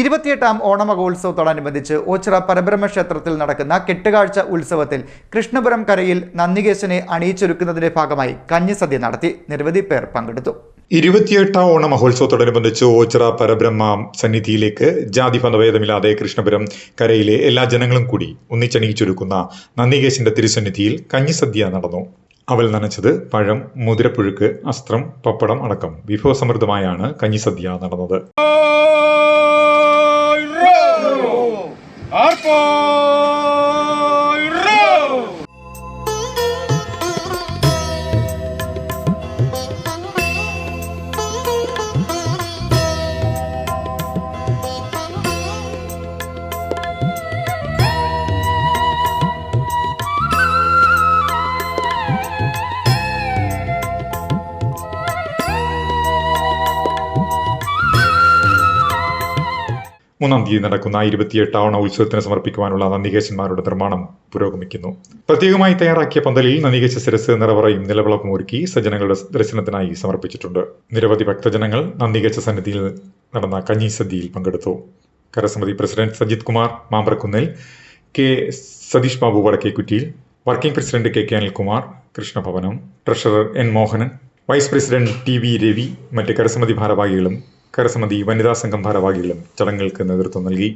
ഇരുപത്തിയെട്ടാം ഓണമഹോത്സവത്തോടനുബന്ധിച്ച് ഓച്ചിറ പരബ്രഹ്മ ക്ഷേത്രത്തിൽ നടക്കുന്ന കെട്ടുകാഴ്ച ഉത്സവത്തിൽ കൃഷ്ണപുരം കരയിൽ നന്ദികേശനെ അണിയിച്ചൊരുക്കുന്നതിന്റെ ഭാഗമായി കഞ്ഞിസദ്യ നടത്തി നിരവധി പേർ പങ്കെടുത്തു. ഇരുപത്തിയെട്ടാം ഓണ മഹോത്സവത്തോടനുബന്ധിച്ച് ഓച്ചിറ പരബ്രഹ്മ സന്നിധിയിലേക്ക് ജാതി ഭേദമില്ലാതെ കൃഷ്ണപുരം കരയിലെ എല്ലാ ജനങ്ങളും കൂടി ഒന്നിച്ചണിയിച്ചൊരുക്കുന്ന നന്ദികേശന്റെ തിരുസന്നിധിയിൽ കഞ്ഞിസദ്യ നടന്നു. അവൽ നനച്ചത് പഴം മുതിരപ്പുഴുക്ക് അസ്ത്രം പപ്പടം അടക്കം വിഭവസമൃദ്ധമായാണ് കഞ്ഞിസദ്യ നടന്നത്. Oh. മൂന്നാം തീയതി നടക്കുന്ന ഇരുപത്തിയെട്ടാവണ ഉത്സവത്തിന് സമർപ്പിക്കുവാനുള്ള നന്ദികേശന്മാരുടെ നിർമ്മാണം പുരോഗമിക്കുന്നു. പ്രത്യേകമായി തയ്യാറാക്കിയ പന്തലിൽ നന്ദികേശ ശിരസ് നിറവറയും നിലവിളക്കും ഒരുക്കി സജ്ജനങ്ങളുടെ ദർശനത്തിനായി സമർപ്പിച്ചിട്ടുണ്ട്. നിരവധി ഭക്തജനങ്ങൾ നന്ദികേശ സന്നിധിയിൽ നടന്ന കഞ്ഞി സദ്യയിൽ പങ്കെടുത്തു. കരസമിതി president Sajith Kumar Mambrakunnil K Satheesh Babu Vadakkekuttiyil working president K K Anilkumar Krishnabhavanam treasurer N Mohanan vice president T V Ravi മറ്റ് കരസമിതി ഭാരവാഹികളും കരസമിതി വനിതാ സംഘം ഭാരവാഹികളും ചടങ്ങുകൾക്ക് നേതൃത്വം നൽകി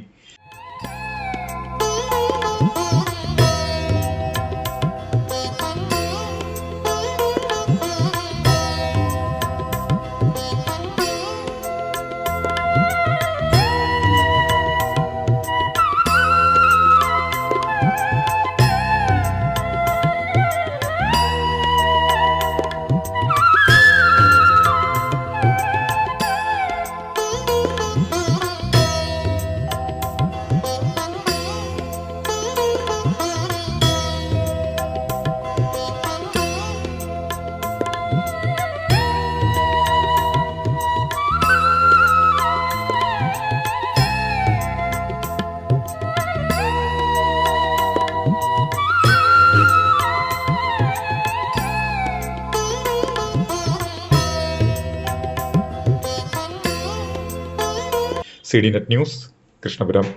C D net news Krishnapuram.